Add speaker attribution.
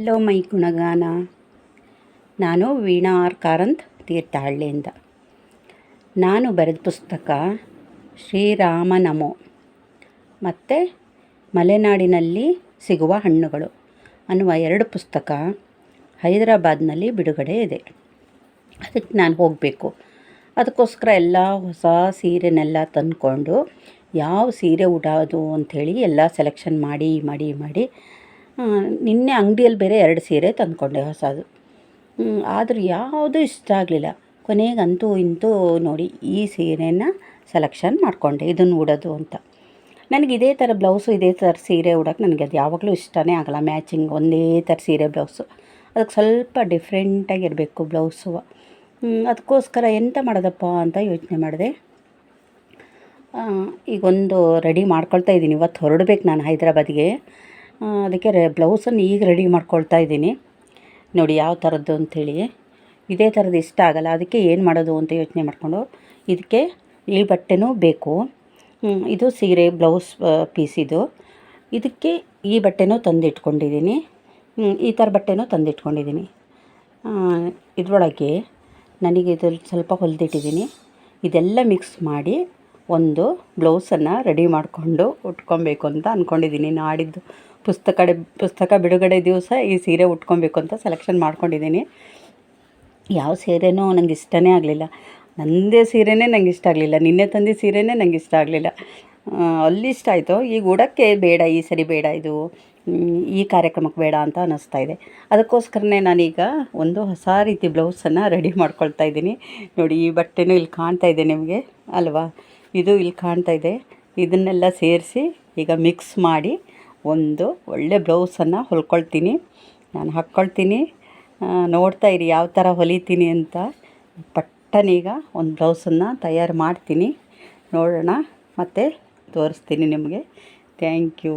Speaker 1: Hello my ಗುಣಗಾನ. ನಾನು Veena R Karanth ತೀರ್ಥಹಳ್ಳಿಯಿಂದ ನಾನು ಬರೆದ ಪುಸ್ತಕ ಶ್ರೀರಾಮ ನಮೋ. ಮತ್ತು ಮಲೆನಾಡಿನಲ್ಲಿ ಸಿಗುವ ಹಣ್ಣುಗಳು ಅನ್ನುವ ಎರಡು ಪುಸ್ತಕ ಹೈದರಾಬಾದ್ನಲ್ಲಿ ಬಿಡುಗಡೆ ಇದೆ. ಅದಕ್ಕೆ ನಾನು ಹೋಗಬೇಕು. ಅದಕ್ಕೋಸ್ಕರ ಎಲ್ಲ ಹೊಸ ಸೀರೆನೆಲ್ಲ ತಂದುಕೊಂಡು, ಯಾವ ಸೀರೆ ಉಡೋದು ಅಂಥೇಳಿ ಎಲ್ಲ ಸೆಲೆಕ್ಷನ್ ಮಾಡಿ ಮಾಡಿ ಮಾಡಿ ನಿನ್ನೆ ಅಂಗಡಿಯಲ್ಲಿ ಬೇರೆ ಎರಡು ಸೀರೆ ತಂದುಕೊಂಡೆ ಹೊಸದು. ಆದರೂ ಯಾವುದೂ ಇಷ್ಟ ಆಗಲಿಲ್ಲ. ಕೊನೆಗೆ ಅಂತೂ ಇಂತೂ ನೋಡಿ ಈ ಸೀರೆನ ಸೆಲೆಕ್ಷನ್ ಮಾಡಿಕೊಂಡೆ ಇದನ್ನು ಉಡೋದು ಅಂತ. ನನಗೆ ಇದೇ ಥರ ಬ್ಲೌಸು ಇದೇ ಥರ ಸೀರೆ ಉಡೋಕೆ ನನಗೆ ಅದು ಯಾವಾಗಲೂ ಇಷ್ಟನೇ ಆಗಲ್ಲ. ಮ್ಯಾಚಿಂಗ್ ಒಂದೇ ಥರ ಸೀರೆ ಬ್ಲೌಸು ಅದಕ್ಕೆ ಸ್ವಲ್ಪ ಡಿಫ್ರೆಂಟಾಗಿರಬೇಕು ಬ್ಲೌಸು ಅದಕ್ಕೋಸ್ಕರ ಎಂತ ಮಾಡೋದಪ್ಪ ಅಂತ ಯೋಚನೆ ಮಾಡಿದೆ. ಈಗೊಂದು ರೆಡಿ ಮಾಡ್ಕೊಳ್ತಾ ಇದ್ದೀನಿ. ಇವತ್ತು ಹೊರಡ್ಬೇಕು ನಾನು ಹೈದ್ರಾಬಾದಿಗೆ. ಅದಕ್ಕೆ ರೆ, ಬ್ಲೌಸನ್ನು ಈಗ ರೆಡಿ ಮಾಡ್ಕೊಳ್ತಾ ಇದ್ದೀನಿ. ನೋಡಿ ಯಾವ ಥರದ್ದು ಅಂಥೇಳಿ. ಇದೇ ಥರದ್ದು ಇಷ್ಟ ಆಗಲ್ಲ. ಅದಕ್ಕೆ ಏನು ಮಾಡೋದು ಅಂತ ಯೋಚನೆ ಮಾಡಿಕೊಂಡು ಇದಕ್ಕೆ ಈ ಬಟ್ಟೆನೂ ಬೇಕು ಇದು ಸೀರೆ, ಬ್ಲೌಸ್ ಪೀಸ್ ಇದು. ಇದಕ್ಕೆ ಈ ಬಟ್ಟೆನೂ ತಂದಿಟ್ಕೊಂಡಿದ್ದೀನಿ. ಈ ಥರ ಬಟ್ಟೆನೂ ತಂದಿಟ್ಕೊಂಡಿದ್ದೀನಿ. ಇದರೊಳಗೆ ನನಗೆ ಇದ್ರಲ್ಲಿ ಸ್ವಲ್ಪ ಹೊಲಿದಿಟ್ಟಿದ್ದೀನಿ. ಇದೆಲ್ಲ ಮಿಕ್ಸ್ ಮಾಡಿ ಒಂದು ಬ್ಲೌಸನ್ನು ರೆಡಿ ಮಾಡಿಕೊಂಡು ಉಟ್ಕೊಬೇಕು ಅಂತ ಅಂದ್ಕೊಂಡಿದ್ದೀನಿ ನಾಡಿದ್ದು ಪುಸ್ತಕ ಪುಸ್ತಕ ಬಿಡುಗಡೆ ದಿವಸ ಈ ಸೀರೆ ಉಟ್ಕೊಬೇಕು ಅಂತ ಸೆಲೆಕ್ಷನ್ ಮಾಡ್ಕೊಂಡಿದ್ದೀನಿ. ಯಾವ ಸೀರೆನೂ ನಂಗೆ ಇಷ್ಟನೇ ಆಗಲಿಲ್ಲ. ನನ್ನದೇ ಸೀರೆನೇ ನಂಗೆ ಇಷ್ಟ ಆಗಲಿಲ್ಲ. ನಿನ್ನೆ ತಂದಿದ್ದ ಸೀರೆನೇ ನಂಗೆ ಇಷ್ಟ ಆಗಲಿಲ್ಲ. ಅಲ್ಲಿ ಇಷ್ಟ ಆಯಿತು. ಈಗ ಉಡೋಕ್ಕೆ ಬೇಡ, ಈ ಸರಿ ಬೇಡ ಇದು. ಈ ಕಾರ್ಯಕ್ರಮಕ್ಕೆ ಬೇಡ ಅಂತ ಅನ್ನಿಸ್ತಾ ಇದೆ. ಅದಕ್ಕೋಸ್ಕರನೇ ನಾನೀಗ ಒಂದು ಹೊಸ ರೀತಿ ಬ್ಲೌಸನ್ನು ರೆಡಿ ಮಾಡ್ಕೊಳ್ತಾ ಇದ್ದೀನಿ. ನೋಡಿ, ಈ ಬಟ್ಟೆನೂ ಇಲ್ಲಿ ಕಾಣ್ತಾ ಇದೆ ನಿಮಗೆ, ಅಲ್ವಾ? ಇದು ಇಲ್ಲಿ ಕಾಣ್ತಾ ಇದೆ. ಇದನ್ನೆಲ್ಲ ಸೇರಿಸಿ ಈಗ ಮಿಕ್ಸ್ ಮಾಡಿ ಒಂದು ಒಳ್ಳೆ ಬ್ಲೌಸನ್ನು ಹೊಲ್ಕೊಳ್ತೀನಿ. ನಾನು ಹಾಕ್ಕೊಳ್ತೀನಿ. ನೋಡ್ತಾ ಇರಿ ಯಾವ ಥರ ಹೊಲಿತೀನಿ ಅಂತ. ಪಟ್ಟನೀಗ ಒಂದು ಬ್ಲೌಸನ್ನು ತಯಾರು ಮಾಡ್ತೀನಿ. ನೋಡೋಣ, ಮತ್ತು ತೋರಿಸ್ತೀನಿ ನಿಮಗೆ. Thank you.